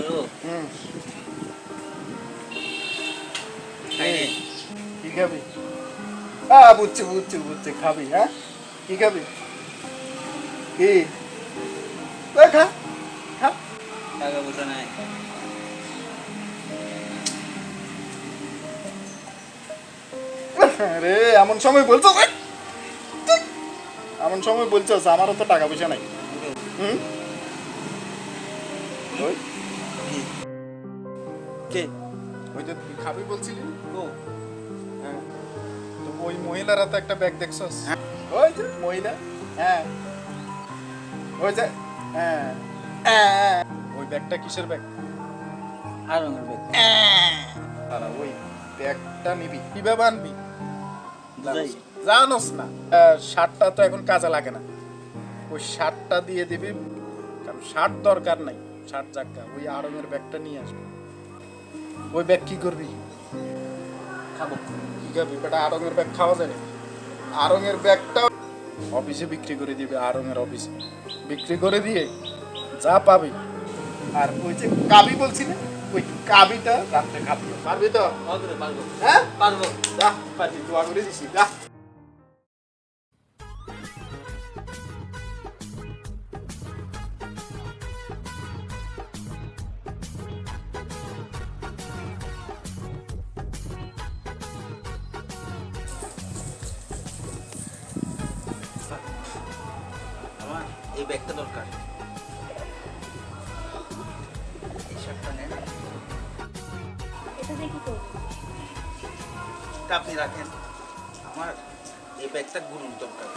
বলো হুম। কি খাবি? হ্যাঁ বুঝছি বুঝছি বুঝছি খাবি হ্যাঁ? কি খাবি? কি? খা খা। টাকা পয়সা নাই। রে এমন সময় বলছো এমন সময় বলছো আমারও তো টাকা পয়সা নাই। হুম? ওই। কে? ওই যে খাবি বলছিলি? ও। হ্যাঁ। তো ওই মহিলারা তো একটা ব্যাগ দেখছস? ওই যে মহিলা? হ্যাঁ। ওই যে হ্যাঁ। হ্যাঁ। ওই ব্যাগটা কিসের ব্যাগ আর ব্যাগ তারা ওই ব্যাগটা নিবি। কীভাবে আনবি? জানোস? না। শার্টটা তো এখন কাজে লাগে না। ওই শার্টটা দিয়ে দিবি কারণ শার্ট দরকার নাই। শার্ট জাগা ওই আরঙের ব্যাগটা নিয়ে আসবি। ওই ব্যাগ কি করবি? খাব। কি বেটা ব্যাগ খাওয়া যায় ব্যাগটা অফিসে বিক্রি করে দিবে আরঙের অফিসে বিক্রি করে দিয়ে যা পাবি। আর ওই যে কাবি বলছি না ওই কাবিটা রাত্রে খাবি। পারবি তো? হ্যাঁ? পারব। যা পারবি দোয়া করে দিছি যা। আমার এই ব্যাগটা দরকার। এই শার্টটা নেন। আপনি রাখেন। আমার এই ব্যাগটা গুরুর দরকার।